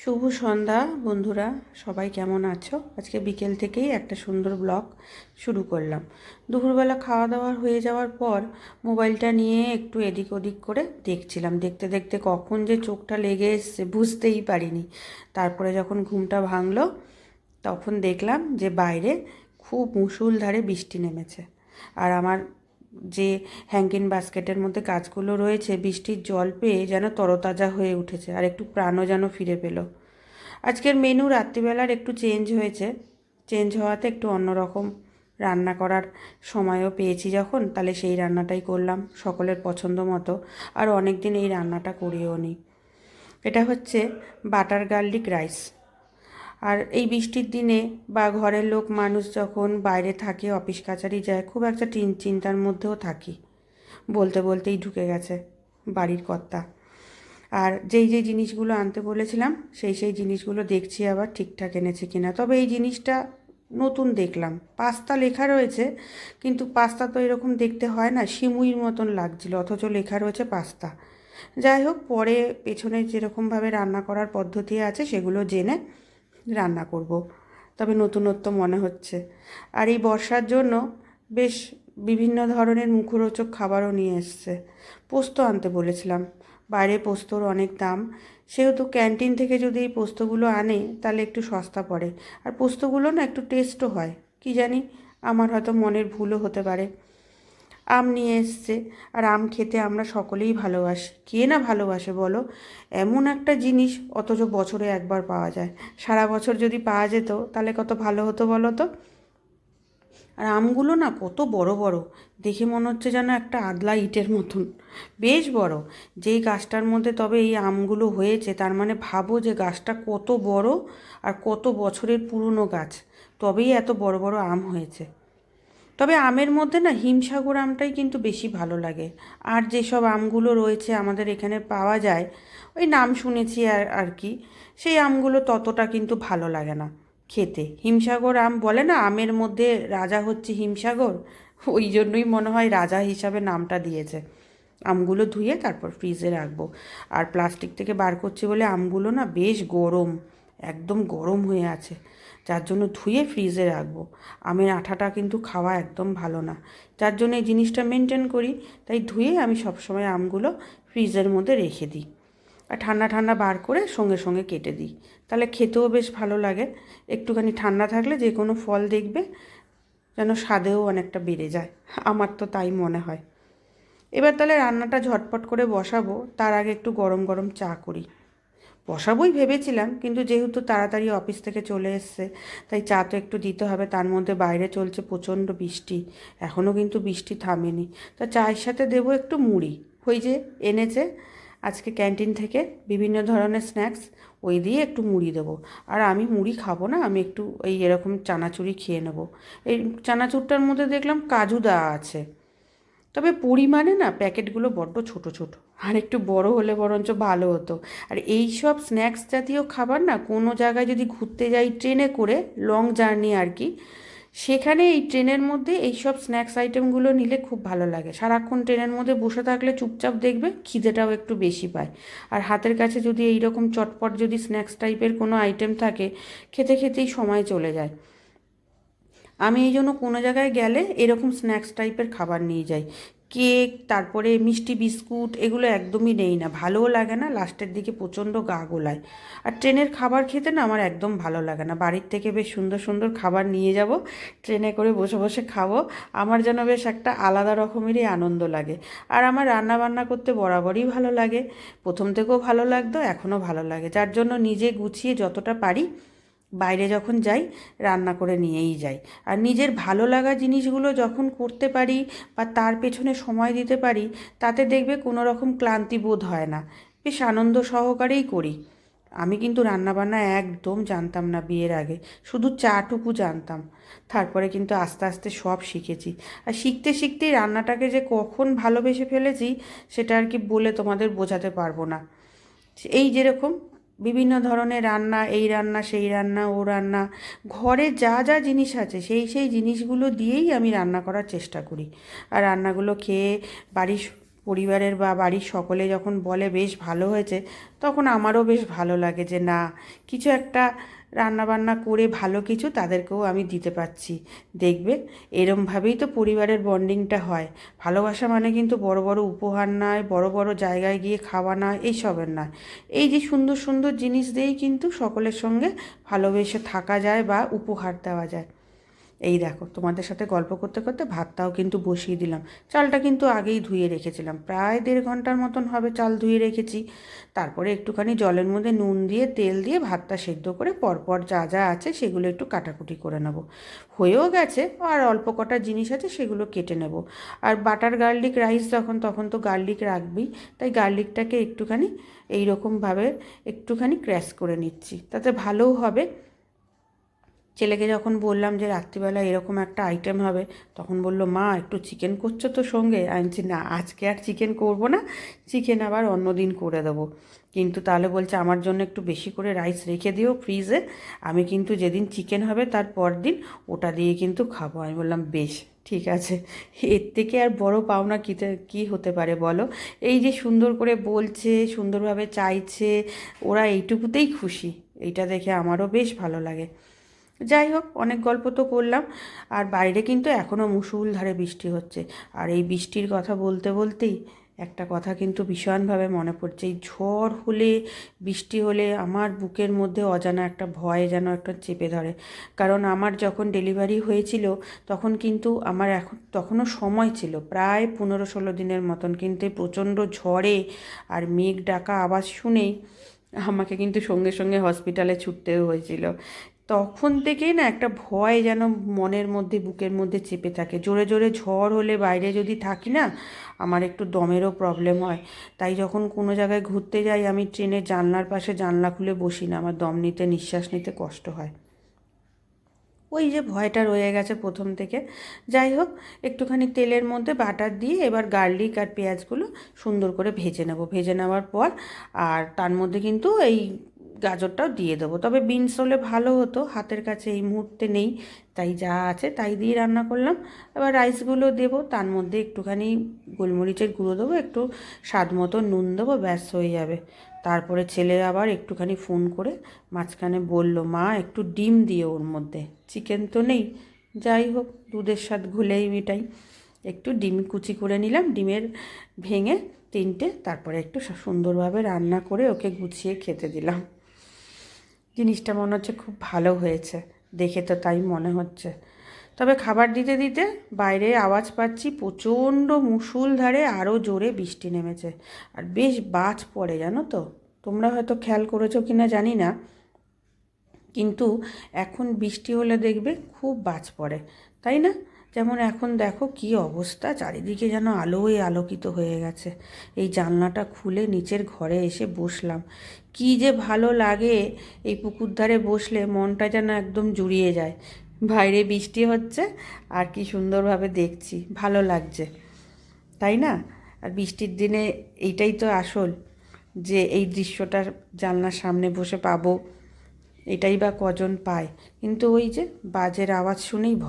শুভ সন্ধ্যা, বন্ধুরা। সবাই কেমন আছো? আজকে বিকেল থেকেই একটা সুন্দর ব্লগ শুরু করলাম। দুপুরবেলা খাওয়া দাওয়া হয়ে যাওয়ার পর মোবাইলটা নিয়ে একটু এদিক ওদিক করে দেখছিলাম। দেখতে দেখতে কখন যে চোখটা লেগে এসছে বুঝতেই পারিনি। তারপরে যখন ঘুমটা ভাঙলো, তখন দেখলাম যে বাইরে খুব মুষলধারে বৃষ্টি নেমেছে। আর আমার যে হ্যাঙ্কিন বাস্কেটের মধ্যে কাজগুলো রয়েছে, বৃষ্টির জল পেয়ে যেন তরতাজা হয়ে উঠেছে আর একটু প্রাণও যেন ফিরে পেল। আজকের মেনু রাত্রিবেলার একটু চেঞ্জ হয়েছে। চেঞ্জ হওয়াতে একটু অন্যরকম রান্না করার সময়ও পেয়েছি যখন, তাহলে সেই রান্নাটাই করলাম সকলের পছন্দ মতো আর অনেক দিন এই রান্নাটা করিও নি। এটা হচ্ছে বাটার গার্লিক রাইস। আর এই বৃষ্টির দিনে বা ঘরের লোক, মানুষ যখন বাইরে থাকে, অফিস কাছারি যায়, খুব একটা চিন- চিন্তার মধ্যেও থাকি। বলতে বলতেই ঢুকে গেছে বাড়ির কর্তা। আর যেই যেই জিনিসগুলো আনতে বলেছিলাম, সেই সেই জিনিসগুলো দেখছি আবার ঠিকঠাক এনেছে কিনা। তবে এই জিনিসটা নতুন দেখলাম। পাস্তা লেখা রয়েছে, কিন্তু পাস্তা তো এরকম দেখতে হয় না সিমুইর মতন লাগছিল, অথচ লেখা রয়েছে পাস্তা। যাই হোক, পরে পেছনে যেরকমভাবে রান্না করার পদ্ধতি আছে, সেগুলো জেনে রান্না করব। তবে নতুনত্ব মনে হচ্ছে। আর এই বর্ষার জন্য বেশ বিভিন্ন ধরনের মুখরোচক খাবারও নিয়ে এসছে। পোস্ত আনতে বলেছিলাম। বাইরে পোস্তর অনেক দাম। সেহেতু ক্যান্টিন থেকে যদি এই পোস্তগুলো আনে, তাহলে একটু সস্তা পড়ে। আর পোস্তগুলো না একটু টেস্টও হয়। কি জানি? আমার হয়তো মনের ভুলও হতে পারে। আম নিয়ে এসছে। আর আম খেতে আমরা সকলেই ভালোবাসি। কে না ভালোবাসে বলো? এমন একটা জিনিস অথচ বছরে একবার পাওয়া যায়। সারা বছর যদি পাওয়া যেত, তাহলে কত ভালো হতো বলো তো? আর আমগুলো না কত বড় বড়। দেখে মনে হচ্ছে যেন একটা আদলা ইটের মতন। বেশ বড়। যেই গাছটার মধ্যে তবে এই আমগুলো হয়েছে, তার মানে ভাবো যে গাছটা কত বড় আর কত বছরের পুরনো গাছ। তবেই এত বড় বড় আম হয়েছে। তবে আমের মধ্যে না হিমসাগর আমটাই কিন্তু বেশি ভালো লাগে। আর যেসব আমগুলো রয়েছে আমাদের এখানে পাওয়া যায়, ওই নাম শুনেছি আর আর কি, সেই আমগুলো ততটা কিন্তু ভালো লাগে না খেতে। হিমসাগর আম বলে না, আমের মধ্যে রাজা হচ্ছে হিমসাগর, ওই জন্যই মনে হয় রাজা হিসাবে নামটা দিয়েছে। আমগুলো ধুয়ে তারপর ফ্রিজে রাখব। আর প্লাস্টিক থেকে বার করছি বলে আমগুলো না বেশ গরম, একদম গরম হয়ে আছে। যার জন্য ধুয়ে ফ্রিজে রাখব। আমের আঠাটা কিন্তু খাওয়া একদম ভালো না। যার জন্য এই জিনিসটা মেনটেন করি, তাই ধুয়ে আমি সবসময় আমগুলো ফ্রিজের মধ্যে রেখে দিই। আর ঠান্ডা ঠান্ডা বার করে সঙ্গে সঙ্গে কেটে দিই। তাহলে খেতেও বেশ ভালো লাগে। একটুখানি ঠান্ডা থাকলে যে কোনো ফল দেখবে, যেন স্বাদেও অনেকটা বেড়ে যায়। আমার তো তাই মনে হয়। এবার তাহলে রান্নাটা ঝটপট করে বসাবো। তার আগে একটু গরম গরম চা করি। বসাবোই ভেবেছিলাম, কিন্তু যেহেতু তাড়াতাড়ি অফিস থেকে চলে এসছে, তাই চা তো একটু দিতে হবে, তার মধ্যে বাইরে চলছে প্রচণ্ড বৃষ্টি। এখনও কিন্তু বৃষ্টি থামেনি। তা চায়ের সাথে দেবো একটু মুড়ি। ওই যে এনেছে আজকে ক্যান্টিন থেকে বিভিন্ন ধরনের স্ন্যাক্স, ওই দিয়ে একটু মুড়ি দেবো। আর আমি মুড়ি খাব না, আমি একটু এই এরকম চানাচুরি খেয়ে নেব। এই চানাচুরটার মধ্যে দেখলাম কাজু দেওয়া আছে। তবে পরিমাণে না প্যাকেটগুলো বড্ড ছোট ছোট। আর একটু বড় হলে বরঞ্চ ভালো হতো। আর এই সব স্ন্যাক্স জাতীয় খাবার না কোনো জায়গায় যদি ঘুরতে যাই ট্রেনে করে লং জার্নি আর কি, সেখানে এই ট্রেনের মধ্যে এই সব স্ন্যাক্স আইটেমগুলো নিলে খুব ভালো লাগে। সারাক্ষণ ট্রেনের মধ্যে বসে থাকলে চুপচাপ দেখবে খিদেটাও একটু বেশি পায়। আর হাতের কাছে যদি এই রকম চটপট যদি স্ন্যাক্স টাইপের কোনো আইটেম থাকে, খেতে খেতেই সময় চলে যায়। আমি এই জন্য কোনো জায়গায় গেলে এরকম স্ন্যাক্স টাইপের খাবার নিয়ে যাই। কেক, তারপরে মিষ্টি বিস্কুট এগুলো একদমই নেই না, ভালোও লাগে না লাস্টের দিকে প্রচণ্ড গা গোলায়। আর ট্রেনের খাবার খেতে না আমার একদম ভালো লাগে না। বাড়ির থেকে বেশ সুন্দর সুন্দর খাবার নিয়ে যাব, ট্রেনে করে বসে বসে খাব। আমার যেন বেশ একটা আলাদা রকমেরই আনন্দ লাগে। আর আমার রান্না বান্না করতে বরাবরই ভালো লাগে। প্রথম থেকেও ভালো লাগতো, এখনও ভালো লাগে। যার জন্য নিজে গুছিয়ে যতটা পারি বাইরে যখন যাই, রান্না করে নিয়েই যাই। আর নিজের ভালো লাগা জিনিসগুলো যখন করতে পারি বা তার পেছনে সময় দিতে পারি, তাতে দেখবে কোনো রকম ক্লান্তি বোধ হয় না। বেশ আনন্দ সহকারেই করি। আমি কিন্তু রান্নাবান্না একদম জানতাম না বিয়ের আগে। শুধু চাটুকু জানতাম। তারপরে কিন্তু আস্তে আস্তে সব শিখেছি। আর শিখতে শিখতেই রান্নাটাকে যে কখন ভালোবেসে ফেলেছি, সেটা আর কি বলে তোমাদের বোঝাতে পারব না। এই যেরকম বিভিন্ন ধরনের রান্না, এই রান্না, সেই রান্না, ও রান্না। ঘরে যা যা জিনিস আছে, সেই সেই জিনিসগুলো দিয়েই আমি রান্না করার চেষ্টা করি। আর রান্নাগুলো খেয়ে বাড়ির পরিবারের বা বাড়ির সকলে যখন বলে, বেশ ভালো হয়েছে, তখন আমারও বেশ ভালো লাগে যে, না, কিছু একটা রান্নাবান্না করে ভালো কিছু তাদেরকেও আমি দিতে পারছি। দেখবে, এরমভাবেই তো পরিবারের বন্ডিংটা হয়। ভালোবাসা মানে কিন্তু বড় বড় উপহার নয়, বড় বড় জায়গায় গিয়ে খাওয়া নয়, এইসবের নয়। এই যে সুন্দর সুন্দর জিনিস দিয়েই কিন্তু সকলের সঙ্গে ভালোবেসে থাকা যায় বা উপহার দেওয়া যায়। এই দেখো, তোমাদের সাথে গল্প করতে করতে ভাতটাও কিন্তু বসিয়ে দিলাম। চালটা কিন্তু আগেই ধুয়ে রেখেছিলাম। প্রায় দেড় ঘণ্টার মতন হবে চাল ধুয়ে রেখেছি। তারপরে একটুখানি জলের মধ্যে নুন দিয়ে, তেল দিয়ে ভাতটা সেদ্ধ করে পরপর যা যা আছে সেগুলো একটু কাটাকুটি করে নেব। হয়েও গেছে, আর অল্প কটা জিনিস আছে সেগুলো কেটে নেব। আর বাটার গার্লিক রাইস যখন, তখন তো গার্লিক রাখবি তাই গার্লিকটাকে একটুখানি এইরকমভাবে একটুখানি ক্র্যাশ করে নিচ্ছি। তাতে ভালোও হবে। ছেলেকে যখন বললাম যে রাত্রিবেলা এরকম একটা আইটেম হবে, তখন বলল, মা, একটু চিকেন করছ তো সঙ্গে? আনছি না, আজকে আর চিকেন করব না চিকেন আবার অন্য দিন করে দেবো। কিন্তু তাহলে বলছে, আমার জন্য একটু বেশি করে রাইস রেখে দিও ফ্রিজে আমি কিন্তু যেদিন চিকেন হবে তার পর দিন ওটা দিয়ে কিন্তু খাব। আমি বললাম, বেশ, ঠিক আছে। এর থেকে আর বড় পাওনা কীতে কী হতে পারে বলো? এই যে সুন্দর করে বলছে, সুন্দরভাবে চাইছে, ওরা এইটুকুতেই খুশি। এইটা দেখে আমারও বেশ ভালো লাগে। যাই হোক, অনেক গল্প তো করলাম। আর বাইরে কিন্তু এখনও মুসুলধারে বৃষ্টি হচ্ছে। আর এই বৃষ্টির কথা বলতে বলতেই একটা কথা কিন্তু ভীষণভাবে মনে পড়ছে। এই ঝড় হলে, বৃষ্টি হলে আমার বুকের মধ্যে অজানা একটা ভয় যেন একটা চেপে ধরে। কারণ আমার যখন ডেলিভারি হয়েছিল, তখন কিন্তু আমার এখন, তখনও সময় ছিল। প্রায় পনেরো ষোলো দিনের মতন কিন্তু প্রচণ্ড ঝড়ে আর মেঘ ডাকা আওয়াজ শুনেই আমাকে কিন্তু সঙ্গে সঙ্গে হসপিটালে ছুটতেও হয়েছিল। তখন থেকেই না একটা ভয় যেন মনের মধ্যে, বুকের মধ্যে চেপে থাকে। জোরে জোরে ঝড় হলে বাইরে যদি থাকি না, আমার একটু দমেরও প্রবলেম হয়। তাই যখন কোনো জায়গায় ঘুরতে যাই, আমি ট্রেনের জানলার পাশে জানলা খুলে বসি না। আমার দম নিতে, নিঃশ্বাস নিতে কষ্ট হয়। ওই যে ভয়টা রয়ে গেছে প্রথম থেকে। যাই হোক, একটুখানি তেলের মধ্যে বাটার দিয়ে এবার গার্লিক আর পেঁয়াজগুলো সুন্দর করে ভেজে নেব। ভেজে নেওয়ার পর, আর তার মধ্যে কিন্তু এই গাজরটাও দিয়ে দেবো। তবে বিনস হলে ভালো হতো, হাতের কাছে এই মুহূর্তে নেই, তাই যা আছে তাই দিয়ে রান্না করলাম। এবার রাইসগুলো দেবো, তার মধ্যে একটুখানি গোলমরিচের গুঁড়ো দেবো, একটু স্বাদ মতো নুন দেবো, ব্যাস হয়ে যাবে। তারপরে ছেলে আবার একটুখানি ফোন করে মাঝখানে বলল, মা, একটু ডিম দিয়ে ওর মধ্যে, চিকেন তো নেই। যাই হোক, দুধের স্বাদ ঘুলেই মিটাই। একটু ডিম কুচি করে নিলাম, ডিমের ভেঙে তিনটে, তারপরে একটু সুন্দরভাবে রান্না করে ওকে গুছিয়ে খেতে দিলাম। জিনিসটা মনে হচ্ছে খুব ভালো হয়েছে। দেখে তো তাই মনে হচ্ছে। তবে খাবার দিতে দিতে বাইরে আওয়াজ পাচ্ছি, প্রচণ্ড মুসুলধারে আরও জোরে বৃষ্টি নেমেছে। আর বেশ বাজ পড়ে, জানো তো? তোমরা হয়তো খেয়াল করেছ কি না জানি না। কিন্তু এখন বৃষ্টি হলে দেখবে খুব বাজ পড়ে। তাই না? যেমন এখন দেখো কি অবস্থা, চারিদিকে যেন আলোয় আলোকিত হয়ে গেছে। এই জানলাটা খুলে নিচের ঘরে এসে বসলাম। কি যে ভালো লাগে এই পুকুর ধারে বসলে মনটা যেন একদম জুড়িয়ে যায়। বাইরে বৃষ্টি হচ্ছে আর কি সুন্দরভাবে দেখছি, ভালো লাগছে। তাই না? আর বৃষ্টির দিনে এইটাই তো আসল যে এই দৃশ্যটা জানলার সামনে বসে পাবো, এটাই বা কজন পায়। কিন্তু ওই যে বাজের আওয়াজ শুনেই ভয়